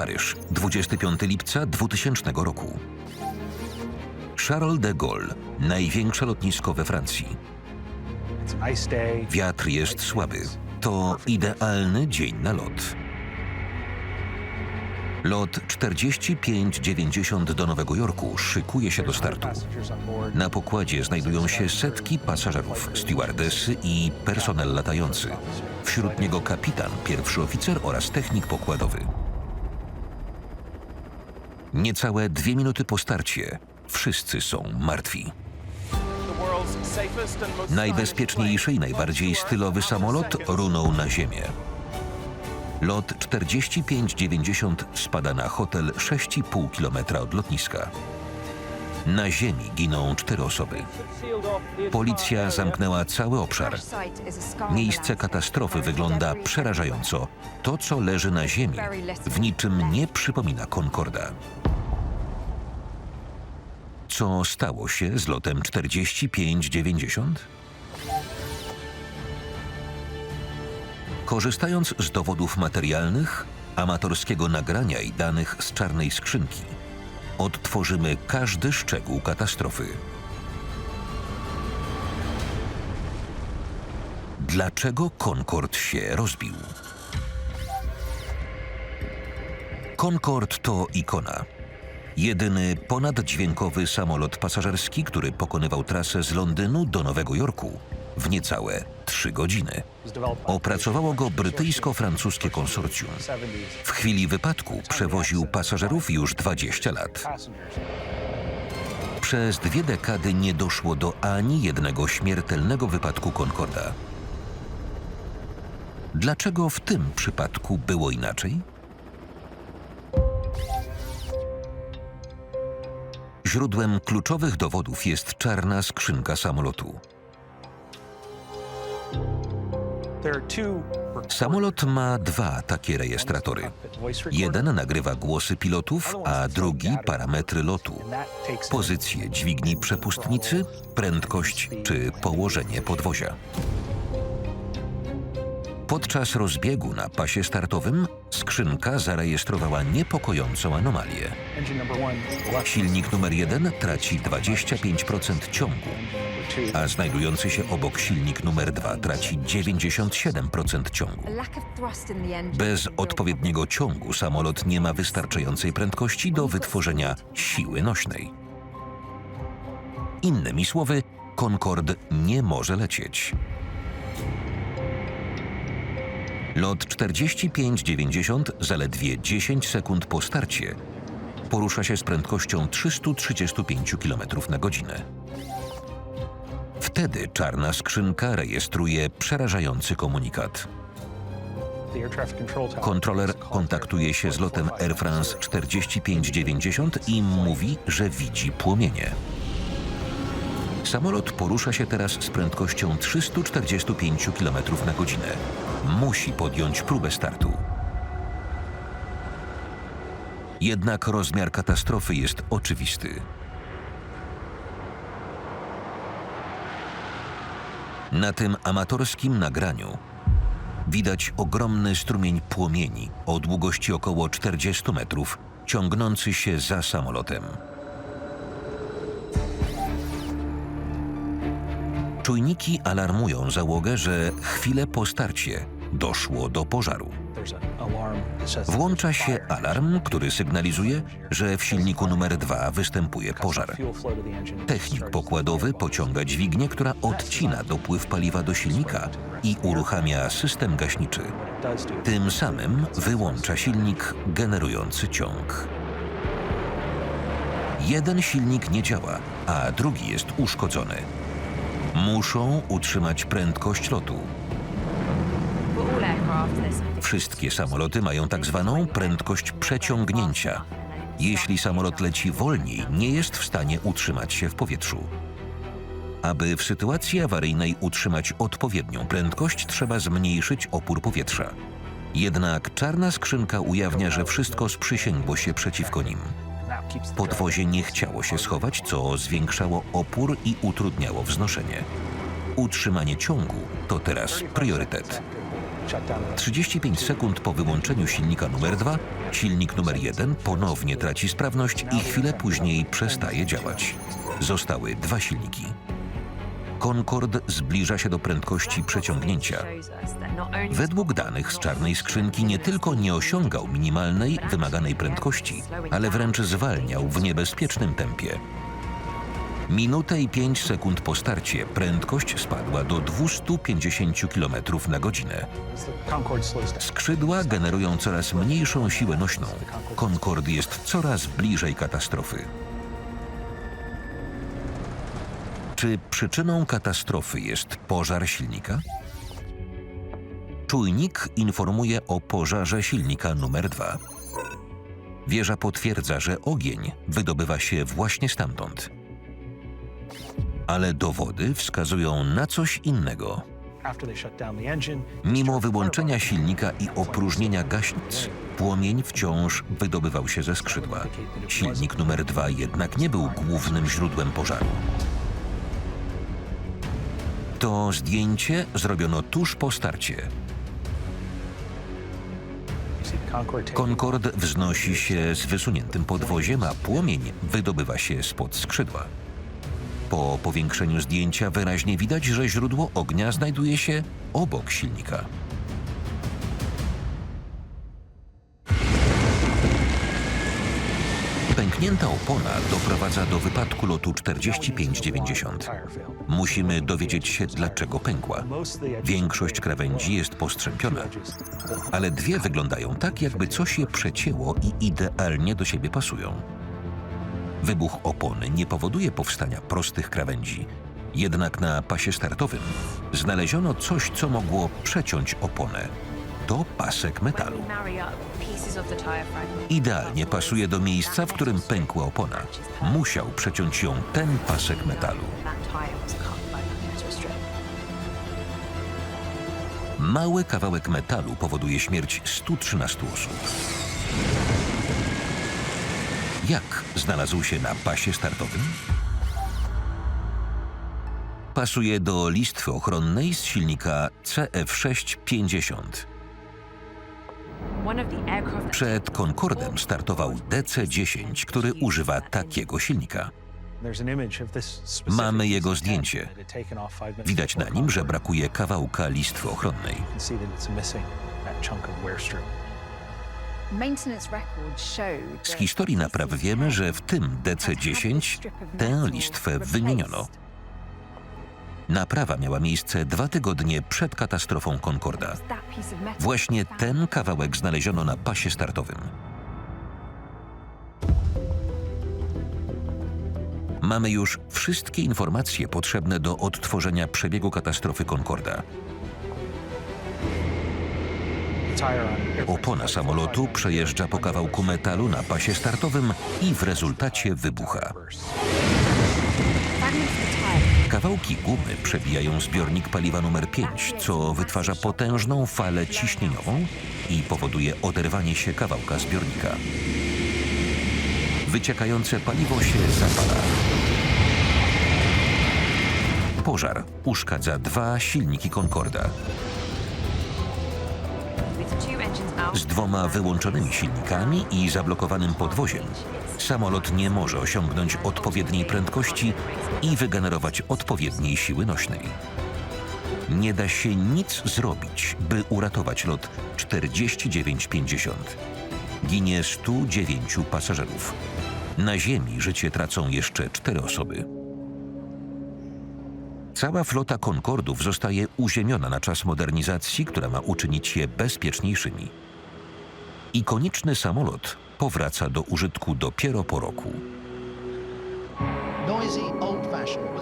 Paryż, 25 lipca 2000 roku. Charles de Gaulle, największe lotnisko we Francji. Wiatr jest słaby. To idealny dzień na lot. Lot 4590 do Nowego Jorku szykuje się do startu. Na pokładzie znajdują się setki pasażerów, stewardesy i personel latający. Wśród niego kapitan, pierwszy oficer oraz technik pokładowy. Niecałe dwie minuty po starcie wszyscy są martwi. Najbezpieczniejszy i najbardziej stylowy samolot runął na ziemię. Lot 4590 spada na hotel 6,5 km od lotniska. Na ziemi giną cztery osoby. Policja zamknęła cały obszar. Miejsce katastrofy wygląda przerażająco. To, co leży na ziemi, w niczym nie przypomina Concorda. Co stało się z lotem 4590? Korzystając z dowodów materialnych, amatorskiego nagrania i danych z czarnej skrzynki, odtworzymy każdy szczegół katastrofy. Dlaczego Concorde się rozbił? Concorde to ikona. Jedyny ponaddźwiękowy samolot pasażerski, który pokonywał trasę z Londynu do Nowego Jorku w niecałe trzy godziny. Opracowało go brytyjsko-francuskie konsorcjum. W chwili wypadku przewoził pasażerów już 20 lat. Przez dwie dekady nie doszło do ani jednego śmiertelnego wypadku Concorda. Dlaczego w tym przypadku było inaczej? Źródłem kluczowych dowodów jest czarna skrzynka samolotu. Samolot ma dwa takie rejestratory. Jeden nagrywa głosy pilotów, a drugi parametry lotu. Pozycję dźwigni przepustnicy, prędkość czy położenie podwozia. Podczas rozbiegu na pasie startowym skrzynka zarejestrowała niepokojącą anomalię. Silnik numer jeden traci 25% ciągu, a znajdujący się obok silnik numer dwa traci 97% ciągu. Bez odpowiedniego ciągu samolot nie ma wystarczającej prędkości do wytworzenia siły nośnej. Innymi słowy, Concorde nie może lecieć. Lot 4590 zaledwie 10 sekund po starcie porusza się z prędkością 335 km na godzinę. Wtedy czarna skrzynka rejestruje przerażający komunikat. Kontroler kontaktuje się z lotem Air France 4590 i mówi, że widzi płomienie. Samolot porusza się teraz z prędkością 345 km na godzinę. Musi podjąć próbę startu. Jednak rozmiar katastrofy jest oczywisty. Na tym amatorskim nagraniu widać ogromny strumień płomieni o długości około 40 metrów, ciągnący się za samolotem. Czujniki alarmują załogę, że chwilę po starcie doszło do pożaru. Włącza się alarm, który sygnalizuje, że w silniku numer 2 występuje pożar. Technik pokładowy pociąga dźwignię, która odcina dopływ paliwa do silnika i uruchamia system gaśniczy. Tym samym wyłącza silnik generujący ciąg. Jeden silnik nie działa, a drugi jest uszkodzony. Muszą utrzymać prędkość lotu. Wszystkie samoloty mają tak zwaną prędkość przeciągnięcia. Jeśli samolot leci wolniej, nie jest w stanie utrzymać się w powietrzu. Aby w sytuacji awaryjnej utrzymać odpowiednią prędkość, trzeba zmniejszyć opór powietrza. Jednak czarna skrzynka ujawnia, że wszystko sprzysięgło się przeciwko nim. Podwozie nie chciało się schować, co zwiększało opór i utrudniało wznoszenie. Utrzymanie ciągu to teraz priorytet. 35 sekund po wyłączeniu silnika numer 2, silnik numer 1 ponownie traci sprawność i chwilę później przestaje działać. Zostały dwa silniki. Concorde zbliża się do prędkości przeciągnięcia. Według danych z czarnej skrzynki nie tylko nie osiągał minimalnej, wymaganej prędkości, ale wręcz zwalniał w niebezpiecznym tempie. Minutę i 5 sekund po starcie prędkość spadła do 250 km na godzinę. Skrzydła generują coraz mniejszą siłę nośną. Concorde jest coraz bliżej katastrofy. Czy przyczyną katastrofy jest pożar silnika? Czujnik informuje o pożarze silnika numer 2. Wieża potwierdza, że ogień wydobywa się właśnie stamtąd. Ale dowody wskazują na coś innego. Mimo wyłączenia silnika i opróżnienia gaśnic, płomień wciąż wydobywał się ze skrzydła. Silnik numer 2 jednak nie był głównym źródłem pożaru. To zdjęcie zrobiono tuż po starcie. Concorde wznosi się z wysuniętym podwoziem, a płomień wydobywa się spod skrzydła. Po powiększeniu zdjęcia wyraźnie widać, że źródło ognia znajduje się obok silnika. Pęknięta opona doprowadza do wypadku lotu 4590. Musimy dowiedzieć się, dlaczego pękła. Większość krawędzi jest postrzępiona, ale dwie wyglądają tak, jakby coś je przecięło i idealnie do siebie pasują. Wybuch opony nie powoduje powstania prostych krawędzi. Jednak na pasie startowym znaleziono coś, co mogło przeciąć oponę. To pasek metalu. Idealnie pasuje do miejsca, w którym pękła opona. Musiał przeciąć ją ten pasek metalu. Mały kawałek metalu powoduje śmierć 113 osób. Jak znalazł się na pasie startowym? Pasuje do listwy ochronnej z silnika CF650. Przed Concordem startował DC-10, który używa takiego silnika. Mamy jego zdjęcie. Widać na nim, że brakuje kawałka listwy ochronnej. Z historii napraw wiemy, że w tym DC-10 tę listwę wymieniono. Naprawa miała miejsce dwa tygodnie przed katastrofą Concorda. Właśnie ten kawałek znaleziono na pasie startowym. Mamy już wszystkie informacje potrzebne do odtworzenia przebiegu katastrofy Concorda. Opona samolotu przejeżdża po kawałku metalu na pasie startowym i w rezultacie wybucha. Kawałki gumy przebijają zbiornik paliwa numer 5, co wytwarza potężną falę ciśnieniową i powoduje oderwanie się kawałka zbiornika. Wyciekające paliwo się zapala. Pożar uszkadza dwa silniki Concorda. Z dwoma wyłączonymi silnikami i zablokowanym podwoziem samolot nie może osiągnąć odpowiedniej prędkości i wygenerować odpowiedniej siły nośnej. Nie da się nic zrobić, by uratować lot 4950. Ginie 109 pasażerów. Na ziemi życie tracą jeszcze cztery osoby. Cała flota Concordów zostaje uziemiona na czas modernizacji, która ma uczynić je bezpieczniejszymi. Ikoniczny samolot powraca do użytku dopiero po roku.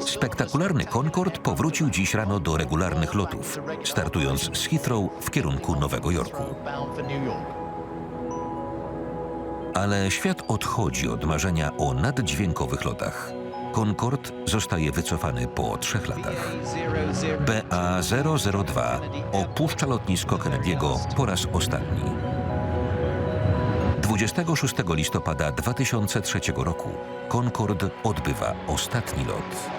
Spektakularny Concorde powrócił dziś rano do regularnych lotów, startując z Heathrow w kierunku Nowego Jorku. Ale świat odchodzi od marzenia o naddźwiękowych lotach. Concorde zostaje wycofany po trzech latach. BA-002 opuszcza lotnisko Kennedy'ego po raz ostatni. 26 listopada 2003 roku Concorde odbywa ostatni lot.